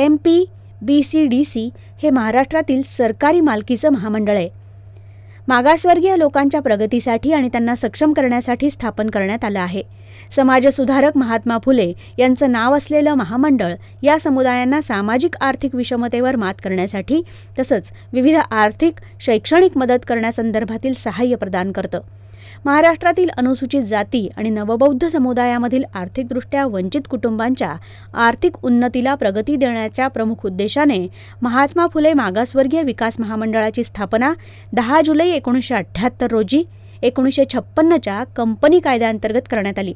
M P B C D C हे महाराष्ट्रातील सरकारी मालकीचं महामंडळ आहे. मागासवर्गीय लोकांच्या प्रगतीसाठी आणि त्यांना सक्षम करण्यासाठी स्थापन करण्यात आलं आहे. समाजसुधारक महात्मा फुले यांचं नाव असलेलं महामंडळ या समुदायांना सामाजिक आर्थिक विषमतेवर मात करण्यासाठी तसंच विविध आर्थिक शैक्षणिक मदत करण्यासंदर्भातील सहाय्य प्रदान करतं. महाराष्ट्रातील अनुसूचित जाती आणि नवबौद्ध समुदायामधील आर्थिकदृष्ट्या वंचित कुटुंबांच्या आर्थिक उन्नतीला प्रगती देण्याच्या प्रमुख उद्देशाने महात्मा फुले मागासवर्गीय विकास महामंडळाची स्थापना दहा जुलै एकोणीसशे अठ्ठ्याहत्तर रोजी एकोणीसशे छप्पन्नच्या कंपनी कायद्याअंतर्गत करण्यात आली.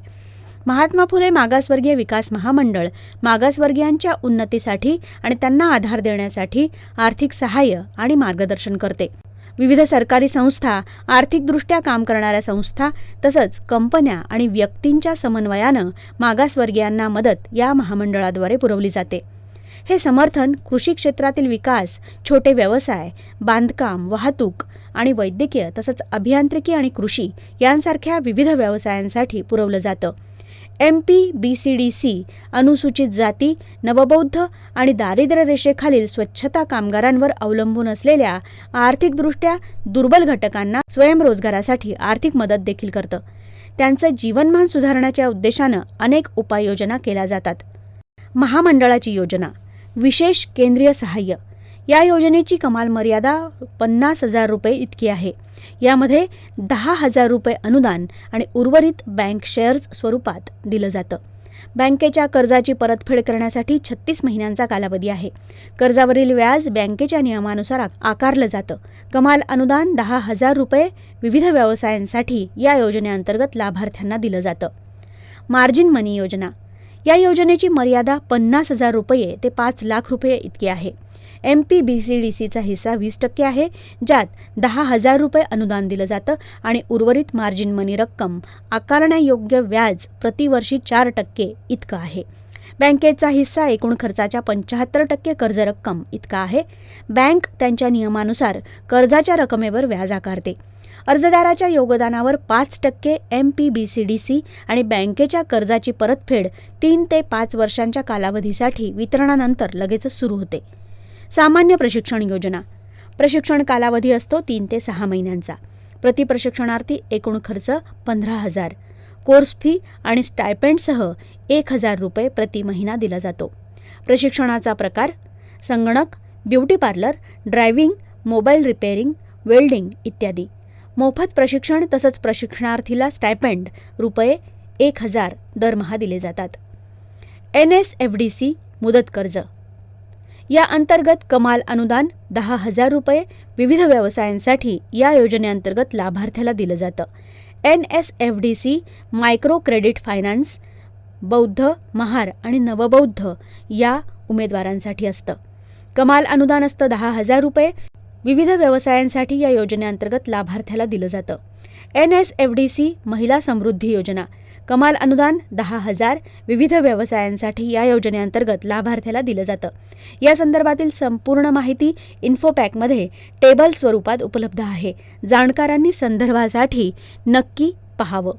महात्मा फुले मागासवर्गीय विकास महामंडळ मागासवर्गीयांच्या उन्नतीसाठी आणि त्यांना आधार देण्यासाठी आर्थिक सहाय्य आणि मार्गदर्शन करते. विविध सरकारी संस्था आर्थिकदृष्ट्या काम करणाऱ्या संस्था तसंच कंपन्या आणि व्यक्तींच्या समन्वयानं मागासवर्गीयांना मदत या महामंडळाद्वारे पुरवली जाते. हे समर्थन कृषी क्षेत्रातील विकास छोटे व्यवसाय बांधकाम वाहतूक आणि वैद्यकीय तसंच अभियांत्रिकी आणि कृषी यांसारख्या विविध व्यवसायांसाठी पुरवलं जातं. M P B C D C अनुसूचित जाती नवबौद्ध आणि दारिद्र्य रेषेखालील स्वच्छता कामगारांवर अवलंबून असलेल्या आर्थिकदृष्ट्या दुर्बल घटकांना स्वयंरोजगारासाठी आर्थिक मदत देखील करतं. त्यांचं जीवनमान सुधारण्याच्या उद्देशानं अनेक उपाययोजना केल्या जातात. महामंडळाची योजना विशेष केंद्रीय सहाय्य या योजनेची कमाल मर्यादा पन्नास हजार रुपये इतकी आहे. यामध्ये दहा हजार रुपये अनुदान आणि उर्वरित बँक शेअर्स स्वरूपात दिलं जातं. बँकेच्या कर्जाची परतफेड करण्यासाठी छत्तीस महिन्यांचा कालावधी आहे. कर्जावरील व्याज बँकेच्या नियमानुसार आकारलं जातं. कमाल अनुदान दहा हजार रुपये विविध व्यवसायांसाठी या योजनेअंतर्गत लाभार्थ्यांना दिलं जातं. मार्जिन मनी योजना. या योजनेची मर्यादा पन्नास हजार रुपये ते पाच लाख रुपये इतकी आहे. M P B C D सीचा हिस्सा वीस टक्के आहे ज्यात दहा हजार रुपये अनुदान दिलं जातं आणि उर्वरित मार्जिन मनी रक्कम आकारण्यायोग्य व्याज प्रतिवर्षी चार टक्के इतकं आहे. बँकेचा हिस्सा एकूण खर्चाच्या पंच्याहत्तर टक्के कर्ज रक्कम इतका आहे. बँक त्यांच्या नियमानुसार कर्जाच्या रकमेवर व्याज आकारते. अर्जदाराच्या योगदानावर पाच टक्के M P B C D C आणि बँकेच्या कर्जाची परतफेड तीन ते पाच वर्षांच्या कालावधीसाठी वितरणानंतर लगेचच सुरू होते. सामान्य प्रशिक्षण योजना. प्रशिक्षण कालावधी असतो तीन ते सहा महिन्यांचा. प्रति प्रशिक्षणार्थी एकूण खर्च पंधरा हजार. कोर्स फी आणि स्टायपेंडसह एक हजार रुपये प्रति महिना दिला जातो. प्रशिक्षणाचा प्रकार संगणक beauty parlour driving mobile repairing welding इत्यादी. मोफत प्रशिक्षण तसंच प्रशिक्षणार्थीला स्टायपेंड रुपये एक हजार दरमहा दिले जातात. N S F D C मुदत कर्ज. या अंतर्गत कमाल अनुदान दहा हजार रुपये विविध व्यवसायांसाठी या योजनेअंतर्गत लाभार्थ्याला दिलं जातं. N S F D C micro credit finance बौद्ध महार आणि नवबौद्ध या उमेदवारांसाठी असतं. कमाल अनुदान असतं दहा हजार रुपये विविध व्यवसायांसाठी या योजनेअंतर्गत लाभार्थ्याला दिलं जातं. N S F D C महिला समृद्धी योजना कमाल अनुदान दहा हजार विविध व्यवसायांसाठी या योजनेअंतर्गत लाभार्थ्याला दिलं जातं. या संदर्भातील संपूर्ण माहिती इन्फोपॅकमध्ये टेबल स्वरूपात उपलब्ध आहे. जाणकारांनी संदर्भासाठी नक्की पहावं.